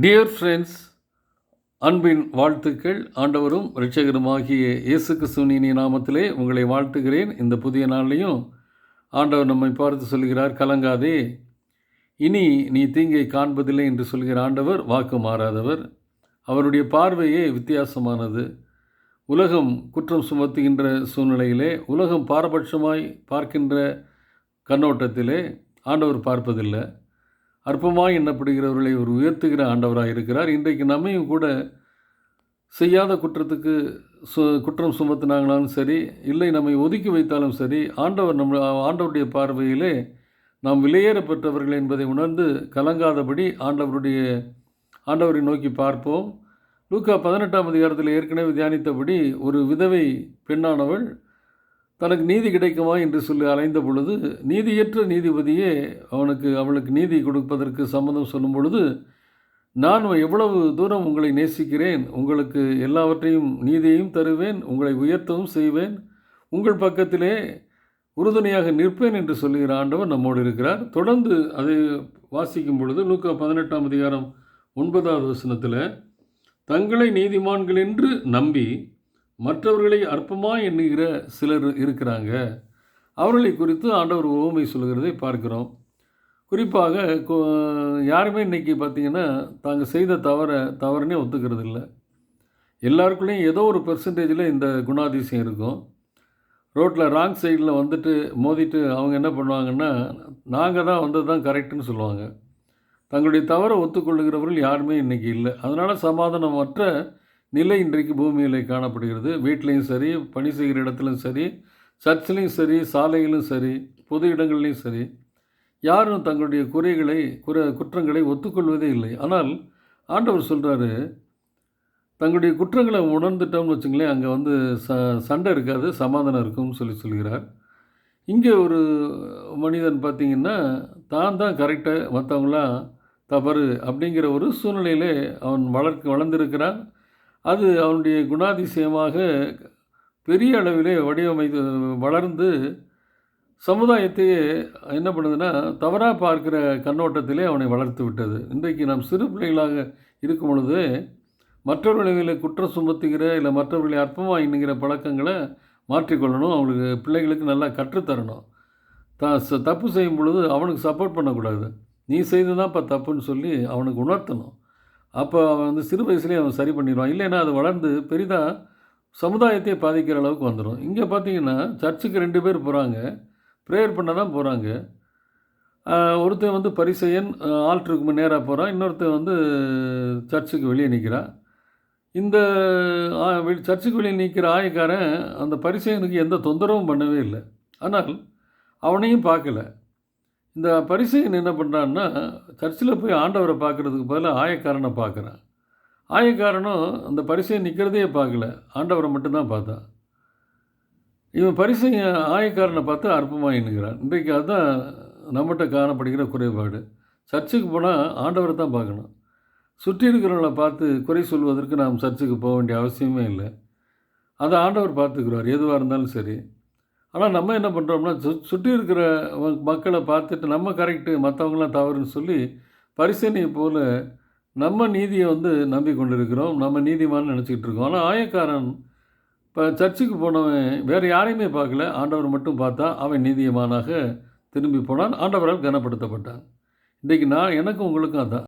Dear friends அன்பின் வாழ்த்துக்கள். ஆண்டவரும் இரட்சகருமாகிய இயேசு கிறிஸ்துவின் நாமத்திலே உங்களை வாழ்த்துகிறேன். இந்த புதிய நாள்லையும் ஆண்டவர் நம்மை பார்த்து சொல்கிறார் கலங்காதே. இனி நீ தீங்கை காண்பதில்லை என்று சொல்கிற ஆண்டவர் வாக்கு மாறாதவர். அவருடைய பார்வையே வித்தியாசமானது. உலகம் குற்றம் சுமத்துகின்ற சூழ்நிலையிலே உலகம் பாரபட்சமாய் பார்க்கின்ற கண்ணோட்டத்திலே ஆண்டவர் பார்ப்பதில்லை. அற்பமாக எண்ணப்படுகிறவர்களை ஒரு உயர்த்துகிற ஆண்டவராக இருக்கிறார். இன்றைக்கு நம்மையும் கூட செய்யாத குற்றத்துக்கு சு குற்றம் சுமத்தினாங்களாலும் சரி இல்லை நம்மை ஒதுக்கி வைத்தாலும் சரி ஆண்டவர் நம்ம ஆண்டவருடைய பார்வையிலே நாம் விலையேற பெற்றவர்கள் என்பதை உணர்ந்து கலங்காதபடி ஆண்டவருடைய ஆண்டவரை நோக்கி பார்ப்போம். லூக்கா பதினெட்டாம் அதிகாரத்தில் ஏற்கனவே தியானித்தபடி ஒரு விதவை பெண்ணானவள் தனக்கு நீதி கிடைக்குமா என்று சொல்லி அலைந்த பொழுது நீதியற்ற நீதிபதியே அவனுக்கு அவளுக்கு நீதி கொடுப்பதற்கு சம்மதம் சொல்லும் பொழுது நான் எவ்வளவு தூரம் உங்களை நேசிக்கிறேன் உங்களுக்கு எல்லாவற்றையும் நீதியையும் தருவேன் உங்களை உயர்த்தவும் செய்வேன் உங்கள் பக்கத்திலே உறுதுணையாக நிற்பேன் என்று சொல்லுகிற ஆண்டவர் நம்மோடு இருக்கிறார். தொடர்ந்து அதை வாசிக்கும் பொழுது லூக்கா பதினெட்டாம் அதிகாரம் ஒன்பதாவது வசனத்தில் தங்களை நீதிமான்கள் என்று நம்பி மற்றவர்களை அற்பமாக எண்ணுகிற சிலர் இருக்கிறாங்க. அவர்களை குறித்து ஆண்டவர் ஓமை சொல்கிறதை பார்க்கிறோம். குறிப்பாக யாருமே இன்றைக்கி பார்த்திங்கன்னா தாங்கள் செய்த தவறை தவறுனே ஒத்துக்கிறது இல்லை எல்லாருக்குள்ளேயும் ஏதோ ஒரு பெர்சன்டேஜில் இந்த குணாதிசயம் இருக்கும். ரோட்டில் ராங் சைடில் வந்துட்டு மோதிட்டு அவங்க என்ன பண்ணுவாங்கன்னா நாங்கள் தான் வந்தது தான் கரெக்டுன்னு சொல்லுவாங்க. தங்களுடைய தவறை ஒத்துக்கொள்ளுகிறவர்கள் யாருமே இன்றைக்கி இல்லை. அதனால் சமாதானமற்ற நிலை இன்றைக்கு பூமியில் காணப்படுகிறது. வீட்லேயும் சரி பணி செய்கிற இடத்துலையும் சரி சர்ச்சிலையும் சரி சாலையிலும் சரி பொது இடங்கள்லையும் சரி யாரும் தங்களுடைய குறைகளை குற குற்றங்களை ஒத்துக்கொள்வதே இல்லை. ஆனால் ஆண்டவர் சொல்கிறாரு தங்களுடைய குற்றங்களை உணர்ந்துட்டோம்னு வச்சுங்களேன் அங்கே வந்து ச சண்டை இருக்காது சமாதானம் இருக்கும்னு சொல்லி சொல்கிறார். இங்கே ஒரு மனிதன் பார்த்திங்கன்னா தான் தான் கரெக்டாக மற்றவங்களாம் தவறு அப்படிங்கிற ஒரு சூழ்நிலையிலே அவன் வளர்க்க வளர்ந்துருக்கிறான். அது அவனுடைய குணாதிசயமாக பெரிய அளவிலே வடிவமைத்து வளர்ந்து சமுதாயத்தையே என்ன பண்ணுதுன்னா தவறாக பார்க்குற கண்ணோட்டத்திலே அவனை வளர்த்து விட்டது. இன்றைக்கு நாம் சிறு பிள்ளைகளாக இருக்கும் பொழுது மற்றவர்களை குற்றம் சுமத்துகிற இல்லை மற்றவர்களை அற்பமாக எண்ணுகிற பழக்கங்களை மாற்றிக்கொள்ளணும். அவங்களுக்கு பிள்ளைகளுக்கு நல்லா கற்றுத்தரணும். த தப்பு செய்யும் பொழுது அவனுக்கு சப்போர்ட் பண்ணக்கூடாது. நீ செய்து தான் இப்போ தப்புன்னு சொல்லி அவனுக்கு உணர்த்தணும். அப்போ அவன் வந்து சிறு வயசுலேயே அவன் சரி பண்ணிடுவான். இல்லைன்னா அது வளர்ந்து பெரிதாக சமுதாயத்தையே பாதிக்கிற அளவுக்கு வந்துடும் இங்கே பார்த்தீங்கன்னா சர்ச்சுக்கு ரெண்டு பேர் போகிறாங்க ப்ரேயர் பண்ண தான் போகிறாங்க ஒருத்தன் வந்து பரிசையன் ஆல்ட்ருக்கு நேராக போகிறான் இன்னொருத்தன் வந்து சர்ச்சுக்கு வெளியே நிற்கிறான் இந்த சர்ச்சுக்கு வெளியே நிற்கிற ஆயக்காரன் அந்த பரிசையனுக்கு எந்த தொந்தரவும் பண்ணவே இல்லை. ஆனால் அவனையும் பார்க்கல. இந்த பரிசையன் என்ன பண்ணுறான்னா சர்ச்சில் போய் ஆண்டவரை பார்க்குறதுக்கு பதிலாக ஆயக்காரனை பார்க்குறான். ஆயக்காரனும் அந்த பரிசையை நிற்கிறதையே பார்க்கல. ஆண்டவரை மட்டும்தான் பார்த்தான். இவன் பரிசையன் ஆயக்காரனை பார்த்து அற்பமாக எண்ணுகிறான். இன்றைக்கு அதுதான் நம்மகிட்ட காணப்படுகிற குறைபாடு. சர்ச்சுக்கு போனால் ஆண்டவரை தான் பார்க்கணும். சுற்றி இருக்கிறவங்கள பார்த்து குறை சொல்வதற்கு நாம் சர்ச்சுக்கு போக வேண்டிய அவசியமே இல்லை. அதை ஆண்டவர் பார்த்துக்கிறார். எதுவாக இருந்தாலும் சரி. ஆனால் நம்ம என்ன பண்ணுறோம்னா சு சுற்றி இருக்கிற மக்களை பார்த்துட்டு நம்ம கரெக்டு மற்றவங்களாம் தவறுன்னு சொல்லி பரிசீலனை போல் நம்ம நீதியை வந்து நம்பி இருக்கிறோம் நம்ம நீதிமான்னு நினச்சிக்கிட்டு இருக்கோம். ஆனால் ஆயக்காரன் இப்போ சர்ச்சுக்கு போனவன் வேறு யாரையுமே பார்க்கல. ஆண்டவர் மட்டும் பார்த்தா அவன் நீதியமானாக திரும்பி போனான். ஆண்டவரால் கனப்படுத்தப்பட்டான். இன்றைக்கி நான் எனக்கும் உங்களுக்கும் அதான்.